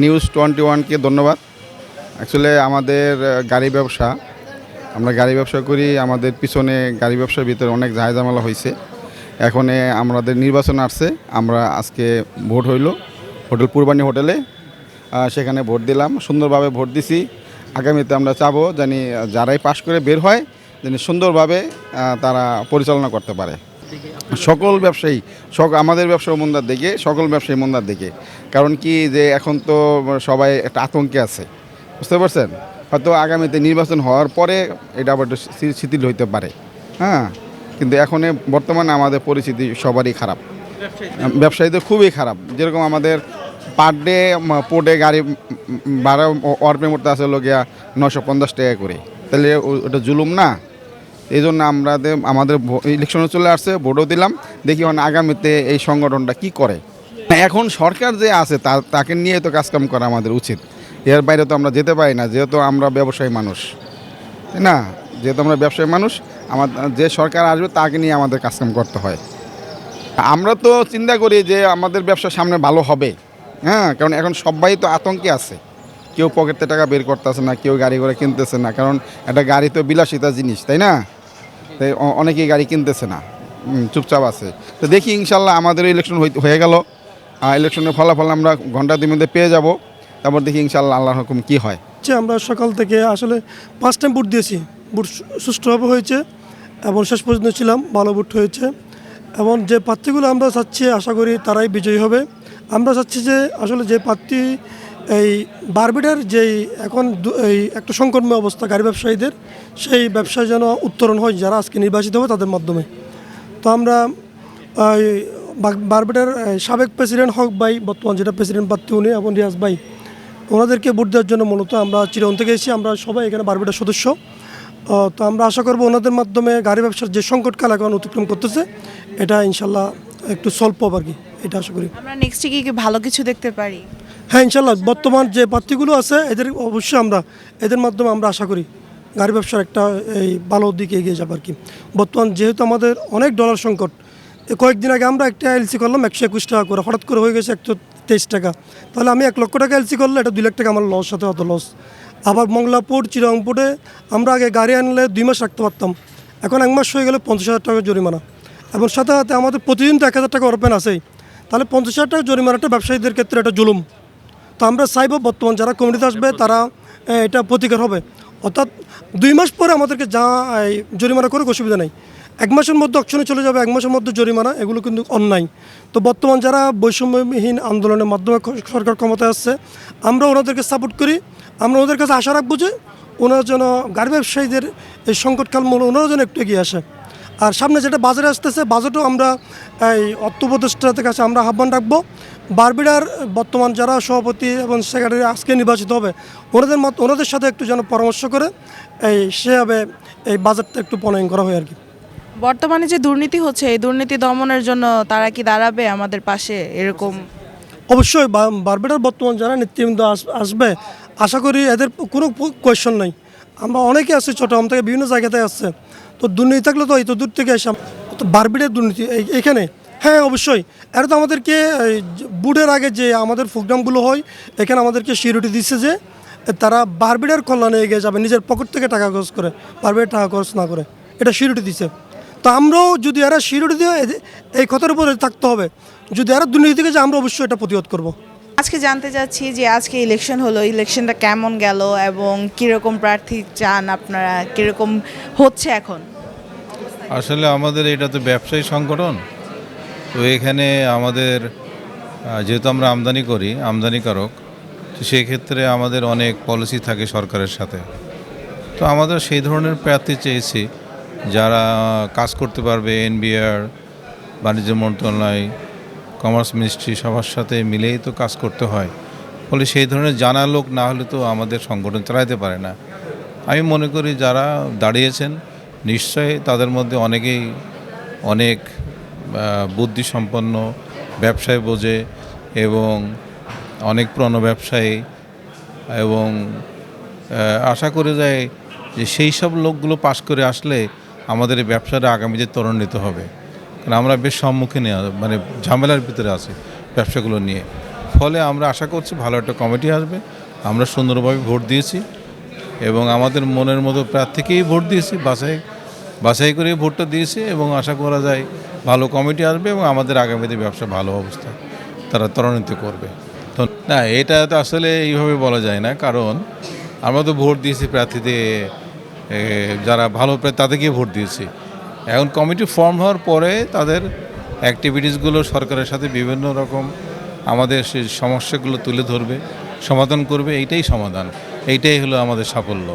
News twenty ওয়ানকে ধন্যবাদ। Actually আমাদের গাড়ি ব্যবসা, আমরা গাড়ি ব্যবসা করি, আমাদের পিছনে গাড়ি ব্যবসার ভিতরে অনেক ঝামেলা হয়েছে। এখন আমাদের নির্বাচন আসছে, আমরা আজকে ভোট হইল, হোটেল পূর্বাণী হোটেলে সেখানে ভোট দিলাম, সুন্দরভাবে ভোট দিছি। আগামীতে আমরা চাবো জানি যারাই পাশ করে বের হয়, যেন সুন্দরভাবে তারা পরিচালনা করতে পারে। সকল ব্যবসায়ী সক আমাদের ব্যবসা মন্দার দিকে সকল ব্যবসায়ী মন্দার দিকে। কারণ কি যে এখন তো সবাই একটা আতঙ্কে আছে। বুঝতে পারছেন? হয়তো আগামীতে নির্বাচন হওয়ার পরে এটা আবার একটু শিথিল হইতে পারে। হ্যাঁ? কিন্তু এখন বর্তমানে আমাদের পরিস্থিতি সবারই খারাপ। ব্যবসায়ীদের? খুবই খারাপ। যেরকম আমাদের পার ডে পোর্টে গাড়ি ভাড়া অর্পে মধ্যে আছে লোকিয়া নশো পঞ্চাশ টাকা করে। তাহলে ওটা জুলুম না? এই জন্য আমাদের আমাদের ইলেকশনে চলে আসছে, ভোটও দিলাম। দেখি মানে আগামীতে এই সংগঠনটা কি করে। এখন সরকার যে আছে, তা, তাকে নিয়ে তো কাজকাম করা আমাদের উচিত। এর বাইরে তো আমরা যেতে পারি না, যেহেতু আমরা ব্যবসায়ী মানুষ। তাই না? যেহেতু আমরা ব্যবসায়ী মানুষ, আমার, যে সরকার আসবে, তাকে নিয়ে আমাদের কাজকাম করতে হয়। আমরা তো চিন্তা করি যে আমাদের ব্যবসা সামনে ভালো হবে। হ্যাঁ কারণ এখন সবাই তো আতঙ্কে আছে। কেউ পকেটে টাকা বের করতেছে না, কেউ গাড়ি করে কিনতেছে না, কারণ একটা গাড়ি তো বিলাসিতা জিনিস, তাই না? তাই অনেকেই গাড়ি কিনতেছে না। চুপচাপ আছে। তো দেখি ইনশাল্লাহ আমাদের ইলেকশন হয়ে গেল। ইলেকশনের ফলাফল আমরা ঘণ্টা দুই মধ্যে পেয়ে যাব। তারপর দেখি ইনশাল্লাহ আল্লাহর হুকুম কী হয়। হচ্ছে আমরা সকাল থেকে আসলে পাঁচ টাইম বুট দিয়েছি। সু- সুষ্ঠুভাবে হয়েছে এবং শেষ পর্যন্ত ছিলাম, ভালো বুট হয়েছে। এবং যে প্রার্থীগুলো আমরা চাচ্ছি, আশা করি তারাই বিজয়ী হবে। আমরা চাচ্ছি যে আসলে যে প্রার্থী এই বারবিডার যেই এখন এই একটা সংকটময় অবস্থা গাড়ি ব্যবসায়ীদের, সেই ব্যবসায় যেন উত্তরণ হয়, যারা আজকে নির্বাচিত হবে তাদের মাধ্যমে। তো আমরা, এই বারবিডার সাবেক প্রেসিডেন্ট হক ভাই, বর্তমান যেটা প্রেসিডেন্ট প্রার্থী উনি, এবং রিয়াজ ভাই, ওনাদেরকে ভোট দেওয়ার জন্য মূলত আমরা চিরন থেকে এসেছি, আমরা সবাই এখানে বারবিটার সদস্য। তো আমরা আশা করব ওনাদের মাধ্যমে গাড়ি ব্যবসার যে সংকটকাল এখন অতিক্রম করতেছে, এটা ইনশাল্লাহ একটু স্বল্প আর কি, এটা আশা করি। আমরা নেক্সটে কি ভালো কিছু দেখতে পারি। হ্যাঁ ইনশাল্লাহ। বর্তমান যে প্রার্থীগুলো আছে, এদের অবশ্যই আমরা, এদের মাধ্যমে আমরা আশা করি গাড়ি ব্যবসার একটা, এই, ভালো দিকে এগিয়ে যাবে আর কি। বর্তমান যেহেতু আমাদের অনেক ডলার সংকট কয়েকদিন আগে আমরা একটা এলসি করলাম, একশো একুশ টাকা করে। হঠাৎ করে হয়ে গেছে একশো তেইশ টাকা। তাহলে আমি এক লক্ষ টাকা এলসি করলে এটা দুই লাখ টাকা আমার লস, সাথে হতো লস। আবার মংলাপুর, চিরংপুরে আমরা আগে গাড়ি আনলে দুই মাস রাখতে পারতাম। এখন এক মাস হয়ে গেলে পঞ্চাশ হাজার টাকা জরিমানা। এবং সাথে সাথে আমাদের প্রতিদিন তো এক হাজার টাকা ওরপেন আছেই। তাহলে পঞ্চাশ হাজার টাকা জরিমানাটা ব্যবসায়ীদের ক্ষেত্রে একটা জুলুম। তো আমরা চাইব বর্তমান যারা কমিটিতে আসবে তারা এটা প্রতিকার হবে। অর্থাৎ দুই মাস পরে আমাদেরকে যা জরিমানা করে অসুবিধা নেই। এক মাসের মধ্যে অকশনে চলে যাবে, এক মাসের মধ্যে জরিমানা, এগুলো কিন্তু অন্যায়। তো বর্তমান যারা বৈষম্যহীন আন্দোলনের মাধ্যমে সরকার ক্ষমতায় আসছে, আমরা ওনাদেরকে সাপোর্ট করি। আমরা ওনাদের কাছে আশা রাখব যে ওনারা যেন গাড়ি ব্যবসায়ীদের এই সংকটকাল মূল ওনারা যেন একটু এগিয়ে আসে। আর সামনে যেটা বাজারে আসতেছে বাজেটও আমরা, এই, অর্থ উপদেষ্টাদের কাছে আমরা আহ্বান রাখব বারবিডার বর্তমান যারা সভাপতি এবং সেক্রেটারি আজকে নির্বাচিত হবে ওনাদের মত ওনাদের সাথে একটু যেন পরামর্শ করে এই সেভাবে এই বাজেটটা একটু প্রণয়ন করা হয় আর কি। বর্তমানে যে দুর্নীতি হচ্ছে এই দুর্নীতি দমনের জন্য তারা কি দাঁড়াবে আমাদের পাশে এরকম? অবশ্যই বারবিডার বর্তমান যারা নেতৃবৃন্দ আসবে আশা করি এদের কোনো কোয়েশন নেই। আমরা অনেকে আসছি চট্টগ্রাম থেকে বিভিন্ন জায়গাতে আসছে তো দুর্নীতি থাকলে তো এই তো দূর থেকে এসে তো বারবিডের দুর্নীতি এইখানে হ্যাঁ অবশ্যই। এটা তো আমাদেরকে যে আগে যে আমাদের প্রোগ্রামগুলো হয় এখানে আমাদেরকে সিউরিটি দিচ্ছে যে তারা বারবিডার কল্যাণে এগিয়ে যাবে নিজের পকেট থেকে টাকা খরচ করে বারবিডার টাকা খরচ না করে। এটা সিউরিটি দিচ্ছে তো আমরাও যদি এরা সিউরিটি দিয়ে এই কথার উপরে থাকতে হবে যদি এরা দুর্নীতি থেকে যায় আমরা অবশ্যই এটা প্রতিরোধ করব। আজকে জানতে চাচ্ছি যে আজকে ইলেকশন হলো ইলেকশনটা কেমন গেল এবং কীরকম প্রার্থী চান আপনারা কীরকম হচ্ছে এখন? আসলে আমাদের এটা তো ব্যবসায়ী সংগঠন তো এখানে আমাদের যেহেতু আমরা আমদানি করি, আমদানিকারক, তো সেক্ষেত্রে আমাদের অনেক পলিসি থাকে সরকারের সাথে। তো আমাদের সেই ধরনের প্রার্থী চেয়েছি, যারা কাজ করতে পারবে এনবিআর, বাণিজ্য মন্ত্রণালয় কমার্স মিনিস্ট্রি সবার সাথে মিলেই তো কাজ করতে হয়। ফলে সেই ধরনের জানা লোক না হলে তো আমাদের সংগঠন চালাইতে পারে না। আমি মনে করি যারা দাঁড়িয়েছেন, নিশ্চয়ই তাদের মধ্যে অনেকেই অনেক বুদ্ধিসম্পন্ন ব্যবসায় বোঝে এবং অনেক পুরনো ব্যবসায়ী এবং আশা করে যায় যে সেই সব লোকগুলো পাশ করে আসলে আমাদের এই ব্যবসাটা আগামীতে ত্বরান্বিত হবে। কারণ আমরা বেশ সম্মুখীনে মানে ঝামেলার ভিতরে আছি ব্যবসাগুলো নিয়ে। ফলে আমরা আশা করছি ভালো একটা কমিটি আসবে। আমরা সুন্দরভাবে ভোট দিয়েছি এবং আমাদের মনের মতো প্রার্থীকেই ভোট দিয়েছি, বাছাই বাছাই করে ভোটটা দিয়েছি এবং আশা করা যায় ভালো কমিটি আসবে এবং আমাদের আগামীতে ব্যবসা ভালো অবস্থা তারা ত্বরান্বিত করবে। তো না, এটা তো আসলে এইভাবে বলা যায় না, কারণ আমরা তো ভোট দিয়েছি প্রার্থীতে যারা ভালো তাদেরকে ভোট দিয়েছি। এখন কমিটি ফর্ম হওয়ার পরে তাদের অ্যাক্টিভিটিসগুলো সরকারের সাথে বিভিন্ন রকম আমাদের সেই সমস্যাগুলো তুলে ধরবে, সমাধান করবে, এইটাই সমাধান, এইটাই হলো আমাদের সাফল্য।